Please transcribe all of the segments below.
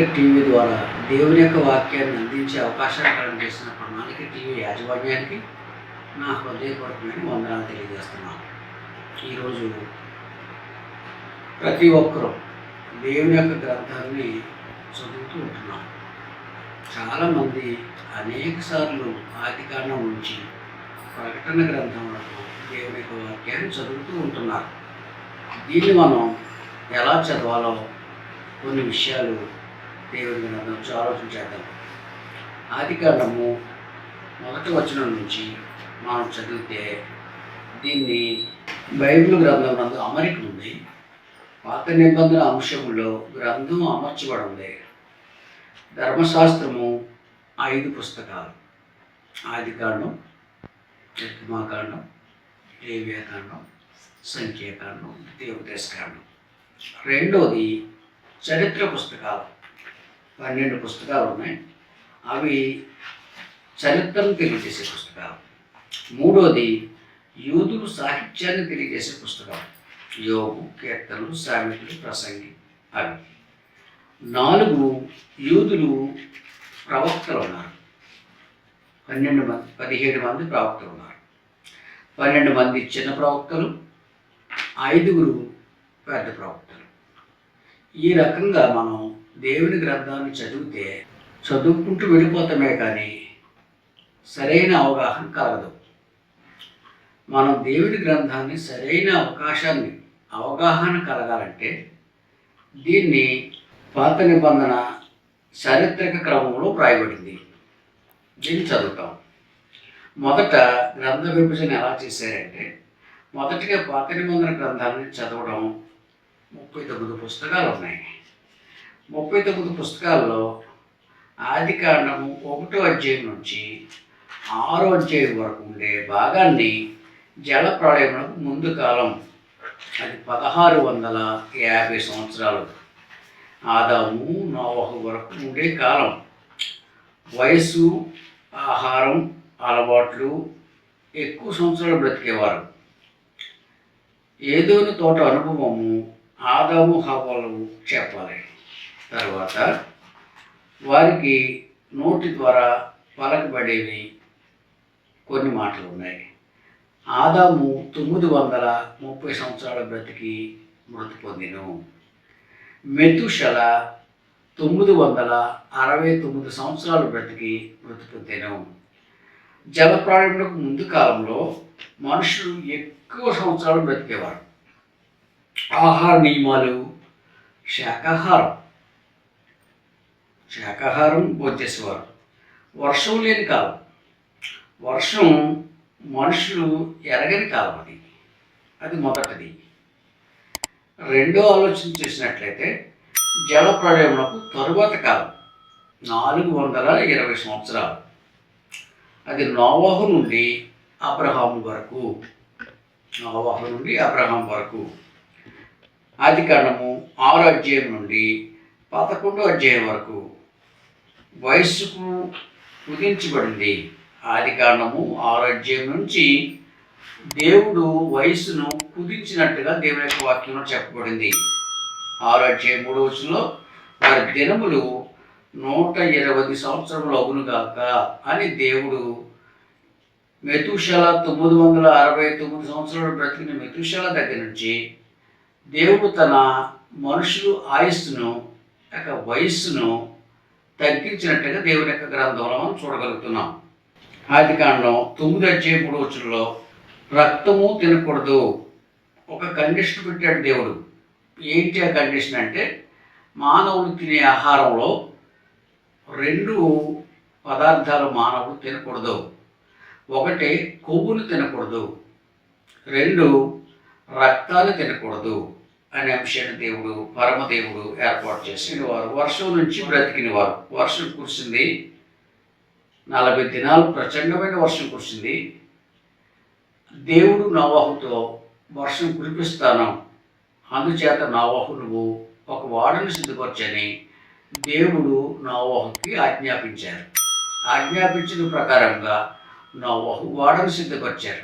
ప్రణాళిక టీవీ ద్వారా దేవుని యొక్క వాక్యాన్ని అందించే అవకాశాన్ని చేసిన ప్రణాళిక టీవీ యాజమాన్యానికి నా హృదయపూర్వకమైన వందనాలు తెలియజేస్తున్నాను. ఈరోజు ప్రతి ఒక్కరూ దేవుని యొక్క గ్రంథాన్ని చదువుతూ ఉంటున్నాం. చాలామంది అనేక సార్లు ఆది ఉంచి ప్రకటన ప్రకటన గ్రంథంలో దేవుని యొక్క వాక్యాన్ని చదువుతూ ఉంటున్నారు. దీన్ని మనం ఎలా చదవాలో కొన్ని విషయాలు దేవుని మనం నుంచి ఆలోచన చేద్దాం. ఆదికాలము మొదటి వచనం నుంచి మనం చదివితే దీన్ని బైబిల్ గ్రంథం నందు అమరిక ఉంది. పాత నిబంధన అంశంలో గ్రంథం అమర్చబడి ఉంది. ధర్మశాస్త్రము ఐదు పుస్తకాలు. ఆదికాండం కాండం దేవ్యాకాండం సంఖ్యాకాండం దేవదేశకాండం రెండోది చరిత్ర పుస్తకాలు. పన్నెండు పుస్తకాలు ఉన్నాయి అవి చరిత్రను తెలియజేసే పుస్తకాలు. మూడోది యూదులు సాహిత్యాన్ని తెలియజేసే పుస్తకాలు. యోగు కీర్తనలు సామెతలు ప్రసంగి అవి. నాలుగు యూదులు ప్రవక్తలు ఉన్నారు పన్నెండు మంది పదిహేడు మంది ప్రవక్తలు ఉన్నారు పన్నెండు మంది చిన్న ప్రవక్తలు ఐదుగురు పెద్ద ప్రవక్తలు. ఈ రకంగా మనం దేవుని గ్రంథాన్ని చదివితే చదువుకుంటూ వెళ్ళిపోతామే కానీ సరైన అవగాహన కలగదు. మనం దేవుని గ్రంథాన్ని సరైన అవకాశాన్ని అవగాహన కలగాలంటే దీన్ని పాత నిబంధన చారిత్రక క్రమంలో వ్రాయబడింది. దీన్ని చదువుతాం. మొదట గ్రంథ విభజన ఎలా చేశారంటే మొదటిగా పాత నిబంధన గ్రంథాన్ని చదవడం ముప్పై తొమ్మిది పుస్తకాలు ఉన్నాయి ముప్పై తొమ్మిది పుస్తకాల్లో ఆది కాండము ఒకటో అధ్యాయం నుంచి ఆరో అధ్యాయం వరకు ఉండే భాగాన్ని జల ప్రళయములకు ముందు కాలం అది పదహారు వందల యాభై సంవత్సరాలు. ఆదాము నోవహు వరకు ఉండే కాలం. వయస్సు ఆహారం అలవాట్లు ఎక్కువ సంవత్సరాలు బ్రతికేవారు. ఏదోని తోట అనుభవము ఆదాము హవాలు చెప్పాలి. తర్వాత వారికి నోటి ద్వారా పలకబడేవి కొన్ని మాటలు ఉన్నాయి. ఆదాము తొమ్మిది వందల ముప్పై సంవత్సరాల బ్రతికి మృతి పొందిను. మెతుషల తొమ్మిది వందల అరవై తొమ్మిది సంవత్సరాలు బ్రతికి మృతి పొందాను. జలప్రాణులకు ముందు కాలంలో మనుషులు ఎక్కువ సంవత్సరాలు బ్రతికేవారు. ఆహార నియమాలు శాకాహారం శాకాహారం భోంచేసేవారు వర్షం లేని కాలం. వర్షం మనుషులు ఎరగని కాలం అది. అది మొదటిది. రెండో ఆలోచన చేసినట్లయితే జల ప్రళయములకు తరువాత కాలం. నాలుగు వందల ఇరవై సంవత్సరాలు. అది నోవాహు నుండి అబ్రహాం వరకు. నోవాహు నుండి అబ్రహాం వరకు. ఆది కాండము ఆరో అధ్యాయం నుండి పదకొండో అధ్యాయం వరకు. వయస్సుకు కుదించబడింది. ఆది కారణము ఆరోగ్యం నుంచి దేవుడు వయస్సును కుదించినట్టుగా దేవుని యొక్క వాక్యంలో చెప్పబడింది. ఆరోగ్యం మూడు మూడో వచనంలో వారి దినములు నూట ఇరవై సంవత్సరములు అగునుగాక అని దేవుడు మెతుషల తొమ్మిది వందల అరవై తొమ్మిది సంవత్సరాలు బ్రతికిన మెతుషల దగ్గర నుంచి దేవుడు తన మనుషులు ఆయుస్సును యొక్క వయస్సును తగ్గించినట్టుగా దేవుని యొక్క గ్రంథంలో మనం చూడగలుగుతున్నాం. ఆది కాండం తొమ్మిది వచ్చే మూడు వచ్చుల్లో రక్తము తినకూడదు. ఒక కండిషన్ పెట్టాడు దేవుడు. ఏంటి ఆ కండిషన్ అంటే మానవులు తినే ఆహారంలో రెండు పదార్థాలు మానవుడు తినకూడదు. ఒకటి కొవ్వును తినకూడదు. రెండు రక్తాన్ని తినకూడదు. అనే అంశాన్ని దేవుడు పరమదేవుడు ఏర్పాటు చేసిన వారు వర్షం నుంచి బ్రతికిన వారు వర్షం కురిసింది నలభై దినాలు. ప్రచండమైన వర్షం కురిసింది. దేవుడు నవాహుతో వర్షం కురిపిస్తాను. అందుచేత నవాహు నువ్వు ఒక వాడను సిద్ధపరచని దేవుడు నోవహుకి ఆజ్ఞాపించారు. ఆజ్ఞాపించిన ప్రకారంగా నోవహు వాడను సిద్ధపరిచారు.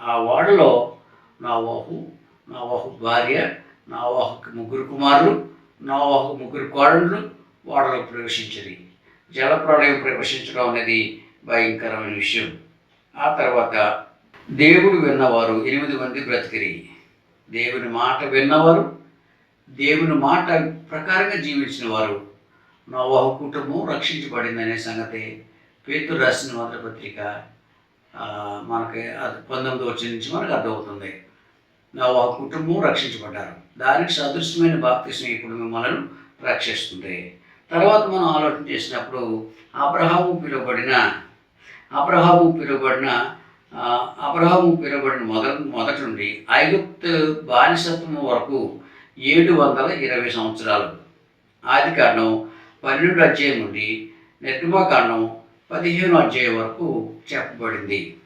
ఆ వాడలో నోవహు నోవహు భార్య నోవహుకి ముగ్గురు కుమారులు నోవహు ముగ్గురు కోడళ్ళు ఓడలో ప్రవేశించింది. జలప్రళయం ప్రవేశించడం అనేది భయంకరమైన విషయం. ఆ తర్వాత దేవుడు విన్నవారు ఎనిమిది మంది బ్రతికిరి. దేవుని మాట విన్నవారు దేవుని మాట ప్రకారంగా జీవించిన వారు. నోవాహు కుటుంబం రక్షించబడిందనే సంగతి పేతురు రాసిన మొదటి పత్రిక మనకి పంతొమ్మిది వచ్చిన నుంచి మనకు అర్థమవుతుంది. నోవాహు కుటుంబం రక్షించబడ్డారు. దానికి సదృశ్యమైన బాప్తిస్మ ఇప్పుడు మిమ్మల్ని రక్షిస్తుంది తర్వాత మనం ఆలోచన చేసినప్పుడు అబ్రహాము పిలువబడిన అబ్రహాము పిలువబడిన అబ్రహాము పిలువబడిన మొదట మొదటి నుండి ఐగుప్తు బానిసత్వం వరకు ఏడు వందల ఇరవై సంవత్సరాలు. ఆది కారణం పన్నెండు అధ్యాయం నుండి నిర్గమాకాండం పదిహేను అధ్యాయం వరకు చెప్పబడింది.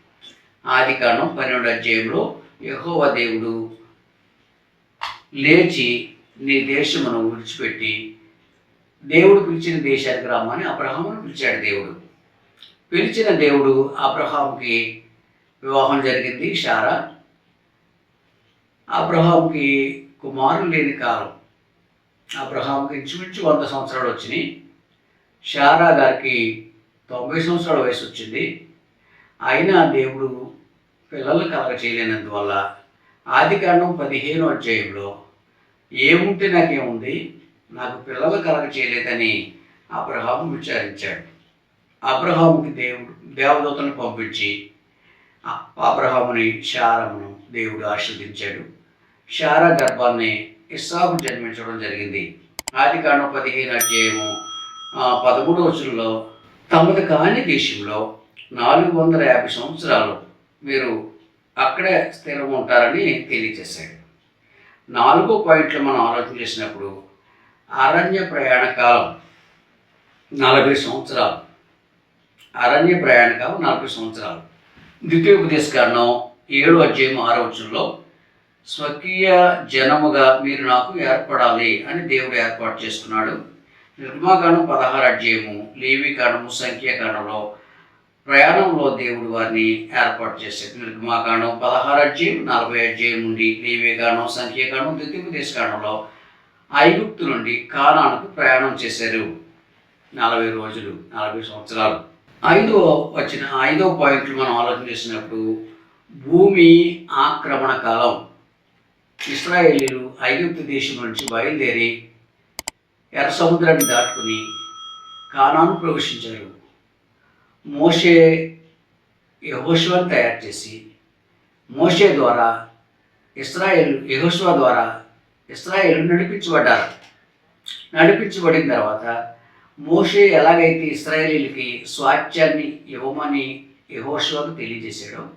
ఆది కారణం పన్నెండు అధ్యాయంలో యహోవ దేవుడు లేచి నీ దేశమును విడిచిపెట్టి దేవుడు పిలిచిన దేశానికి రమ్మని అబ్రహామును పిలిచాడు దేవుడు. పిలిచిన దేవుడు అబ్రహాంకి వివాహం జరిగింది షారా అబ్రహాంకి కుమారులు లేని కాలం. అబ్రహాంకి ఇంచుమించు వంద సంవత్సరాలు వచ్చినాయి. షారా గారికి తొంభై సంవత్సరాల వయసు వచ్చింది. అయినా దేవుడు పిల్లలు కలగ చేయలేనందువల్ల ఆది కాండం పదిహేను అధ్యాయంలో ఏముంటే నాకేముంది? నాకు పిల్లలు కలగ చేయలేదని అబ్రహాము విచారించాడు. అబ్రహాముకి దేవుడు దేవదూతను పంపించి ఆ అబ్రహాముని శారమును దేవుడు ఆశీర్వదించాడు. శారా గర్భాన్ని ఇస్సాకు జన్మించడం జరిగింది. ఆది కాండం పదిహేను అధ్యాయము పదమూడు రోజుల్లో తమది కాని దేశంలో నాలుగు వందల యాభై సంవత్సరాలు మీరు అక్కడే స్థిరం ఉంటారని తెలియజేశాడు. నాలుగో పాయింట్లో మనం ఆలోచన చేసినప్పుడు అరణ్య ప్రయాణ కాలం నలభై సంవత్సరాలు. అరణ్య ప్రయాణ కాలం నలభై సంవత్సరాలు. ద్వితీయోపదేశ కారణం ఏడు అధ్యాయం ఆరో స్వకీయ జనముగా మీరు నాకు ఏర్పడాలి అని దేవుడు ఏర్పాటు చేసుకున్నాడు నిర్మాకాండం పదహారు అధ్యాయము లేవీకాండము సంఖ్యాకాండంలో ప్రయాణంలో దేవుడు వారిని ఏర్పాటు చేశాడు నిర్గమాకాండం పదహారు అధ్యాయం నలభై అధ్యాయం నుండి లేవికాండం సంఖ్యాకాండం ద్వితీయోపదేశ కాండంలో ఐగుప్తు నుండి కానానికి ప్రయాణం చేశారు. నలభై రోజులు నలభై సంవత్సరాలు. ఐదో వచ్చిన ఐదో పాయింట్లు మనం ఆలోచన చేసినప్పుడు భూమి ఆక్రమణ కాలం. ఇస్రాయేలీలు ఐగుప్తు దేశం నుంచి బయలుదేరి ఎర్ర సముద్రాన్ని దాటుకుని కానాను ప్రవేశించారు. మోషే యహోష్వాని తయారు చేసి మోషే ద్వారా ఇస్రాయేల్ యహోష్వా ద్వారా ఇస్రాయేల్ నడిపించబడ్డారు. నడిపించబడిన తర్వాత మోషే ఎలాగైతే ఇస్రాయేలీలకి స్వాత్యాన్ని ఇవ్వమని యహోశ్వకు తెలియజేశాడో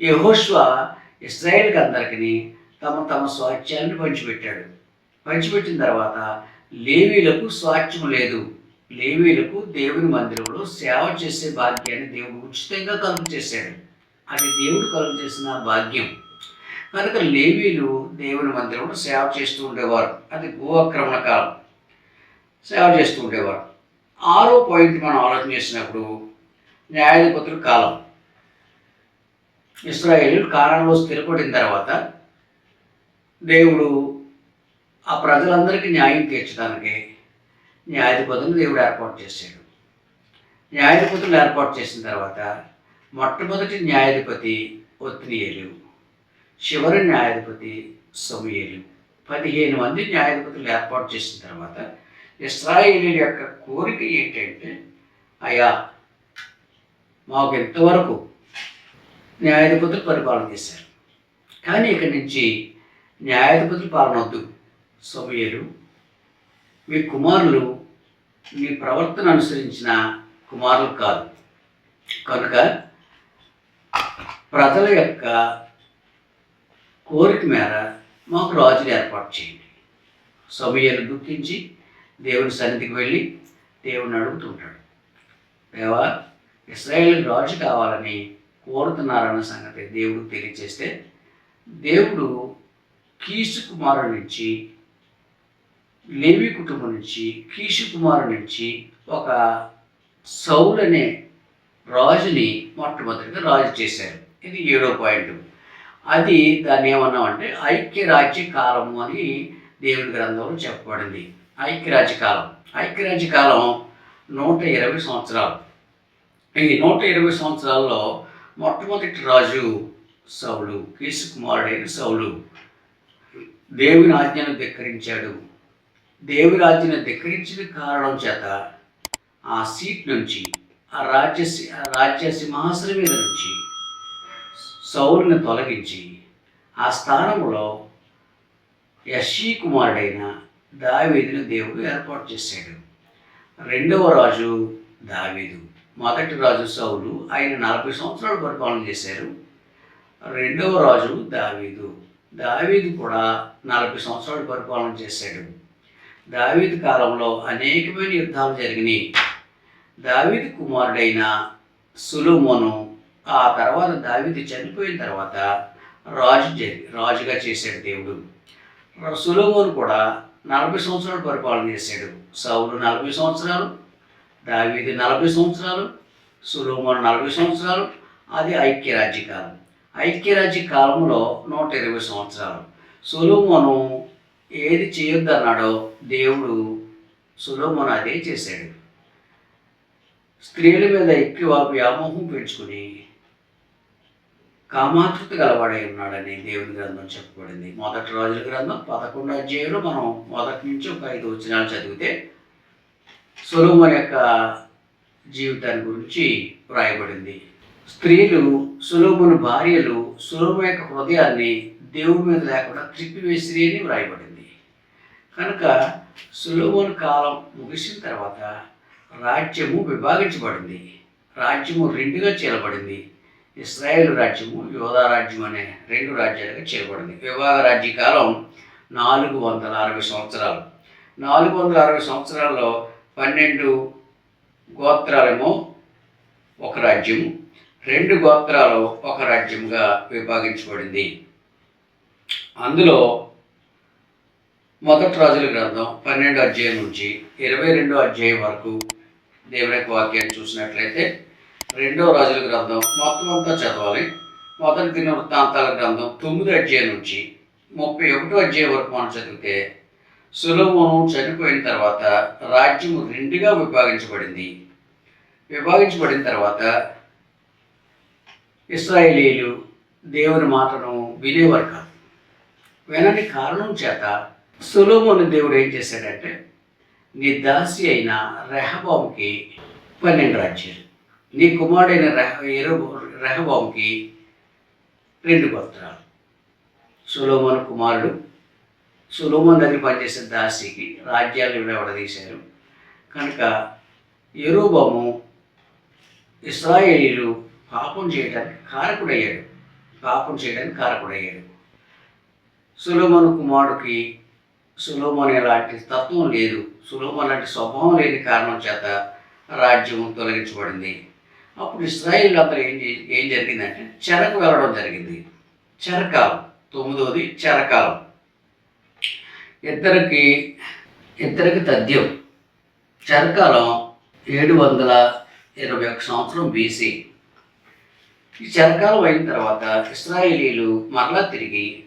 యహోశ్వ ఇస్రాయేల్కి అందరికీ తమ తమ స్వాత్యాన్ని పంచిపెట్టాడు. పంచిపెట్టిన తర్వాత లేవీలకు స్వాస్థ్యం లేదు. లేవీలకు దేవుని మందిరంలో సేవ చేసే భాగ్యాన్ని దేవుడు ఉచితంగా కలుగు చేశాడు. అది దేవుడు కలుగు చేసిన భాగ్యం. కనుక లేవీలు దేవుని మందిరంలో సేవ చేస్తూ ఉండేవారు. అది భూ కాలం. సేవ చేస్తూ ఉండేవారు. ఆరో పాయింట్ మనం ఆలోచన చేసినప్పుడు న్యాయాధిపతుల కాలం. ఇస్రాయేల్ కాలంలో స్థిరపడిన తర్వాత దేవుడు ఆ ప్రజలందరికీ న్యాయం తీర్చడానికి న్యాయాధిపతులను దేవుడు ఏర్పాటు చేశాడు. న్యాయాధిపతులు ఏర్పాటు చేసిన తర్వాత మొట్టమొదటి న్యాయాధిపతి ఒత్నియేలు చివరి న్యాయాధిపతి సమూయేలు. పదిహేను మంది న్యాయాధిపతులు ఏర్పాటు చేసిన తర్వాత ఇస్రాయేలీ యొక్క కోరిక ఏంటంటే అయా మాకు ఇంతవరకు న్యాయాధిపతులు పరిపాలన చేశారు. కానీ ఇక్కడి నుంచి న్యాయాధిపతులు పాలన వద్దు. సమూయేలు మీ కుమారులు మీ ప్రవర్తన అనుసరించిన కుమారులు కాదు. కనుక ప్రజల యొక్క కోరిక మేర మాకు రాజుని ఏర్పాటు చేయండి. సమయాలు దుఃఖించి దేవుని సన్నిధికి వెళ్ళి దేవుని అడుగుతుంటాడు దేవా ఇస్రాయేల్ రాజు కావాలని కోరుతున్నారన్న సంగతి దేవుడు తెలియజేస్తే దేవుడు కీసు కుమారు నుంచి లేవి కుటుంబం నుంచి కీషు కుమారు నుంచి ఒక సౌల్ అనే రాజుని మొట్టమొదటిగా రాజు చేశారు. ఇది ఏడో పాయింట్. అది దాన్ని ఏమన్నామంటే ఐక్య రాజ్య కాలము అని దేవుని గ్రంథంలో చెప్పబడింది. ఐక్యరాజ్య కాలం ఐక్యరాజ్య కాలం నూట ఇరవై సంవత్సరాలు. ఈ నూట ఇరవై సంవత్సరాల్లో మొట్టమొదటి రాజు సౌలు కీసు కుమారుడైన సౌలు దేవుని ఆజ్ఞను ధిక్కరించాడు. దేవుని ధిక్కరించిన కారణం చేత ఆ సీట్ నుంచి ఆ రాజ్య సి- ఆ రాజ్య సింహాసనం మీద నుంచి సౌరుని తొలగించి ఆ స్థానంలో యశీ కుమారుడైన దావీదుని దేవుడు ఏర్పాటు చేశాడు. రెండవ రాజు దావీదు. మొదటి రాజు సౌలు. ఆయన నలభై సంవత్సరాలు పరిపాలన చేశారు. రెండవ రాజు దావీదు. దావీదు కూడా నలభై సంవత్సరాలు పరిపాలన చేశాడు. దావీదు కాలంలో అనేకమైన యుద్ధాలు జరిగినాయి. దావీదు కుమారుడైన సులుమోను ఆ తర్వాత దావీదు చనిపోయిన తర్వాత రాజు జరి రాజుగా చేశాడు దేవుడు. సులోమోను కూడా నలభై సంవత్సరాలు పరిపాలన చేశాడు. సౌలు నలభై సంవత్సరాలు దావీదు నలభై సంవత్సరాలు సులోమోను నలభై సంవత్సరాలు అది ఐక్యరాజ్య కాలం. ఐక్యరాజ్య కాలంలో నూట ఇరవై సంవత్సరాలు. సులోమోను ఏది చేయొద్దన్నాడో దేవుడు సులోమును అదే చేశాడు. స్త్రీల మీద ఎక్కువ వ్యామోహం పెంచుకుని కామాతృత గలవాడై ఉన్నాడని దేవుని గ్రంథం చెప్పబడింది. మొదటి రోజుల గ్రంథం పదకొండు అధ్యాయంలో మనం మొదటి నుంచి ఒక ఐదు వచనాలు చదివితే సులోమన్ యొక్క జీవితాన్ని గురించి వ్రాయబడింది. స్త్రీలు సులోమును భార్యలు సులోమ యొక్క హృదయాన్ని దేవుడి మీద లేకుండా త్రిప్పివేసిరి అని వ్రాయబడింది. కనుక సులోమును కాలం ముగిసిన తర్వాత రాజ్యము విభాగించబడింది. రాజ్యము రెండుగా చీలబడింది ఇస్రాయేల్ రాజ్యము యోధా రాజ్యం అనే రెండు రాజ్యాలుగా చీలబడింది విభాగ రాజ్య కాలం నాలుగు వందల అరవై సంవత్సరాలు. నాలుగు వందల అరవై సంవత్సరాల్లో పన్నెండు గోత్రాలేమో ఒక రాజ్యము రెండు గోత్రాలు ఒక రాజ్యంగా విభాగించబడింది. అందులో మొదటి రాజుల గ్రంథం పన్నెండు అధ్యాయం నుంచి ఇరవై రెండో అధ్యాయం వరకు దేవుని యొక్క వాక్యాన్ని చూసినట్లయితే రెండో రాజుల గ్రంథం మొత్తం అంతా చదవాలి. మొదటి దిన వృత్తాంతాల గ్రంథం తొమ్మిది అధ్యాయం నుంచి ముప్పై ఒకటో అధ్యాయం వరకు మనం చదివితే సులోమోను చనిపోయిన తర్వాత రాజ్యము రెండుగా విభాగించబడింది. విభాగించబడిన తర్వాత ఇస్రాయేలీలు దేవుని మాటను వినేవారు కాదు. వినని కారణం చేత సులోమోను దేవుడు ఏం చేశాడంటే నీ దాసి అయిన రెహబాంకి పన్నెండు రాజ్యాలు. నీ కుమారుడైన రెహ ఎరుబు రెండు గోత్రాలు. సులోమోను కుమారుడు సులోమోన్ దగ్గర పనిచేసే దాసికి రాజ్యాలు విడదీశారు కనుక ఎరోబాము ఇస్రాయేలీలు పాపం చేయడానికి కారకుడయ్యాడు. పాపం చేయడానికి కారకుడయ్యాడు. సులోమోను కుమారుడికి సులోమోన్ లాంటి తత్వం లేదు. సులోమోన్ లాంటి స్వభావం లేని కారణం చేత రాజ్యం తొలగించబడింది. అప్పుడు ఇస్రాయిల్ అందరూ ఏం ఏం జరిగిందంటే చెరకు వెళ్ళడం జరిగింది. చెరకాలం తొమ్మిదవది చెరకాలం. ఇద్దరికి ఇద్దరికి తథ్యం. చెరకాలం ఏడు వందల ఇరవై ఒక సంవత్సరం బీసీ ఈ చెరకాలం అయిన తర్వాత ఇస్రాయేలీలు మరలా తిరిగి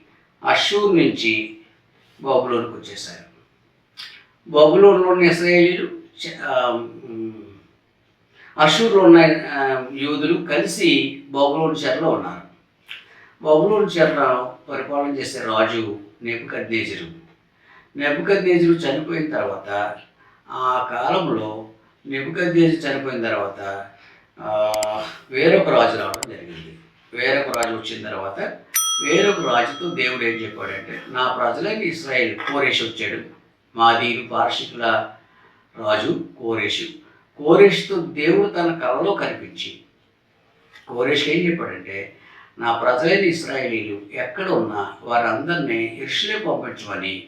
అషూర్ నుంచి బాబులోనికి వచ్చేసారు. బాబులోన్లోని ఉన్న ఇస్రాయేలీలు అషూర్లో ఉన్న యోధులు యూదులు కలిసి బాబులోని చెరలో ఉన్నారు. బాబులోని చెర పరిపాలన చేసే రాజు నెప్పుకద్నేజరు నెప్పుకద్నేజరు చనిపోయిన తర్వాత ఆ కాలంలో నెప్పుకద్నేజరు చనిపోయిన తర్వాత వేరొక రాజు రావడం జరిగింది. వేరొక రాజు వచ్చిన తర్వాత వేరొక రాజుతో దేవుడు ఏం చెప్పాడంటే నా ప్రజలకి ఇస్రాయేల్ కోరేష్ వచ్చాడు. మాదీరు పార్షికుల రాజు కోరేషు. కోరేష్తో దేవుడు తన కలలో కనిపించి. కోరేష్ ఏం చెప్పాడంటే నా ప్రజలైన ఇస్రాయేలీలు ఎక్కడ ఉన్నా వారందరినీ ఇర్షులే పంపించమని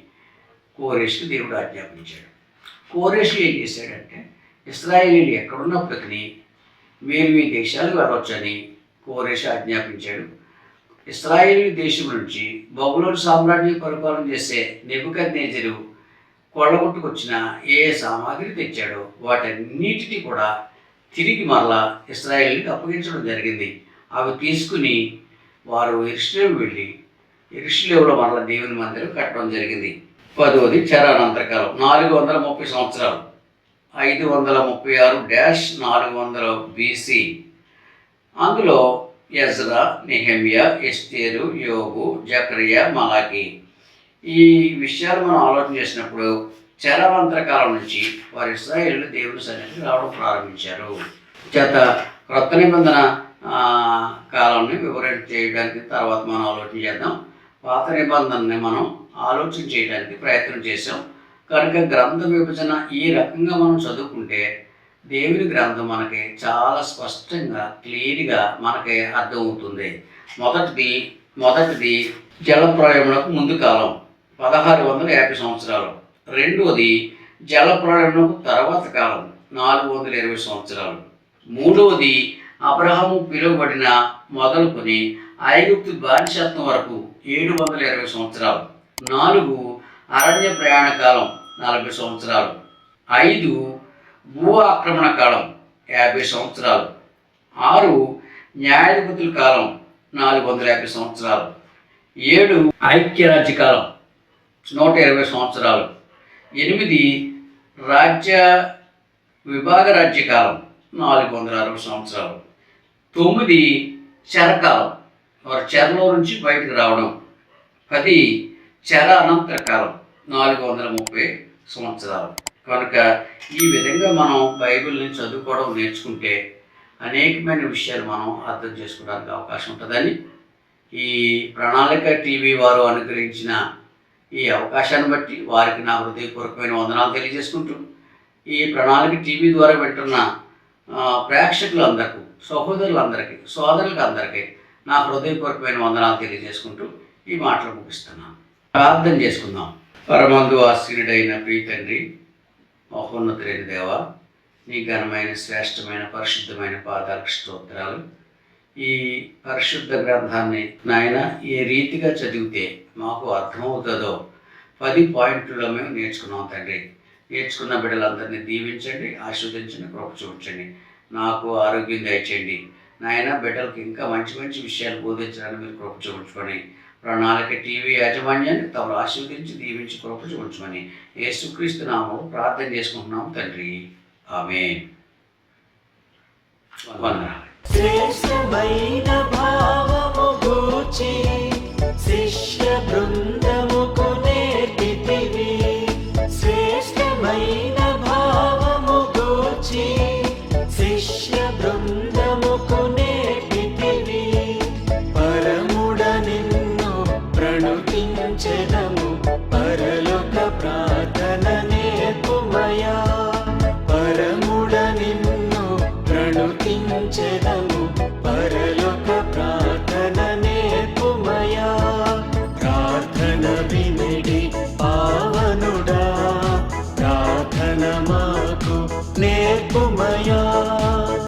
కోరేష్కి దేవుడు ఆజ్ఞాపించాడు. కోరేష్ ఏం చేశాడంటే ఇస్రాయేలీలు ఎక్కడున్నప్పటికీ మీరు మీ దేశాలకు వెళ్ళొచ్చని కోరేష్ ఆజ్ఞాపించాడు. ఇస్రాయేల్ దేశం నుంచి బబులోని సామ్రాజ్యం పరిపాలన చేసే నెబుకద్నేజరు కొల్లగొట్టుకొచ్చిన ఏ సామాగ్రి తెచ్చాడో వాటన్నిటిని కూడా తిరిగి మరలా ఇస్రాయేల్కి అప్పగించడం జరిగింది. అవి తీసుకుని వారు ఎరుషలేం వెళ్ళి ఎరుషలేంలో మరలా దేవుని మందిరం కట్టడం జరిగింది. పదవది చరానంతరకాలం నాలుగు వందల ముప్పై సంవత్సరాలు. ఐదు వందల ముప్పై ఆరు డాష్ నాలుగు వందల బీసీ అందులో యజ్రా నెహమియా ఎస్తేరు యోగు జకరియా మలాకి ఈ విషయాలు మనం ఆలోచన చేసినప్పుడు చరమంత్ర కాలం నుంచి వారి ఇస్రాయేళ్ళు దేవుని సన్నిధికి రావడం ప్రారంభించారు. చేత క్రొత్త నిబంధన కాలాన్ని వివరణ చేయడానికి తర్వాత మనం ఆలోచన చేద్దాం. పాత నిబంధనని మనం ఆలోచన చేయడానికి ప్రయత్నం చేసాం కనుక గ్రంథ విభజన ఈ రకంగా మనం చదువుకుంటే దేవుని గ్రంథం మనకి చాలా స్పష్టంగా క్లియర్గా మనకి అర్థమవుతుంది మొదటిది మొదటిది జలప్రలయమునకు ముందు కాలం పదహారు వందల యాభై సంవత్సరాలు. రెండవది జలప్రలయమునకు తర్వాత కాలం నాలుగు వందల ఇరవై సంవత్సరాలు. మూడవది అబ్రహము పిలువబడిన మొదలుకొని ఐగుప్తు బానిసత్వం వరకు ఏడు వందల ఇరవై సంవత్సరాలు. నాలుగు అరణ్య ప్రయాణ కాలం నలభై సంవత్సరాలు. ఐదు భూ ఆక్రమణ కాలం యాభై సంవత్సరాలు. ఆరు న్యాయాధిపతుల కాలం నాలుగు వందల యాభై సంవత్సరాలు. ఏడు ఐక్యరాజ్య కాలం నూట ఇరవై సంవత్సరాలు. ఎనిమిది రాజ్య విభాగ రాజ్య కాలం నాలుగు వందల అరవై సంవత్సరాలు. తొమ్మిది చెరకాలం వారు చెరలో నుంచి బయటకు రావడం. పది చెర అనంతర కాలం నాలుగు వందల ముప్పై సంవత్సరాలు. కనుక ఈ విధంగా మనం బైబిల్ని చదువుకోవడం నేర్చుకుంటే అనేకమైన విషయాలు మనం అర్థం చేసుకోవడానికి అవకాశం ఉంటుందని ఈ ప్రణాళిక టీవీ వారు అనుగ్రహించిన ఈ అవకాశాన్ని బట్టి వారికి నా హృదయపూర్వకమైన వందనాలు తెలియజేసుకుంటూ ఈ ప్రణాళిక టీవీ ద్వారా వింటున్న ప్రేక్షకులందరికీ సహోదరులందరికీ సోదరులకు అందరికీ నా హృదయపూర్వకమైన వందనాలు తెలియజేసుకుంటూ ఈ మాటలు ముగిస్తున్నాను. ప్రార్థన చేసుకుందాం. పరమందు ఆశ్రయుడైన ప్రీ తండ్రి మహోన్నతులైన దేవ నీ ఘనమైన శ్రేష్టమైన పరిశుద్ధమైన పాదాలకు స్తోత్రాలు. ఈ పరిశుద్ధ గ్రంథాన్ని నాయన ఏ రీతిగా చదివితే మాకు అర్థమవుతుందో పది పాయింట్లలో మేము నేర్చుకున్నాం తండ్రి. నేర్చుకున్న బిడ్డలందరినీ దీవించండి ఆస్వాదించండి కృప చూపించండి. నాకు ఆరోగ్యం దయచేయండి. నాయన బిడ్డలకు ఇంకా మంచి మంచి విషయాలు బోధించడానికి మీరు కృప చూపించుకొని ప్రణాళిక టీవీ యాజమాన్యాన్ని తమను ఆశీర్వదించి దీవించి కృప చూపించమని యేసుక్రీస్తు నామం ప్రార్థన చేసుకుంటున్నాం తండ్రి. ఆమె వందనాలు. భావము గూర్చి శిష్య బృంద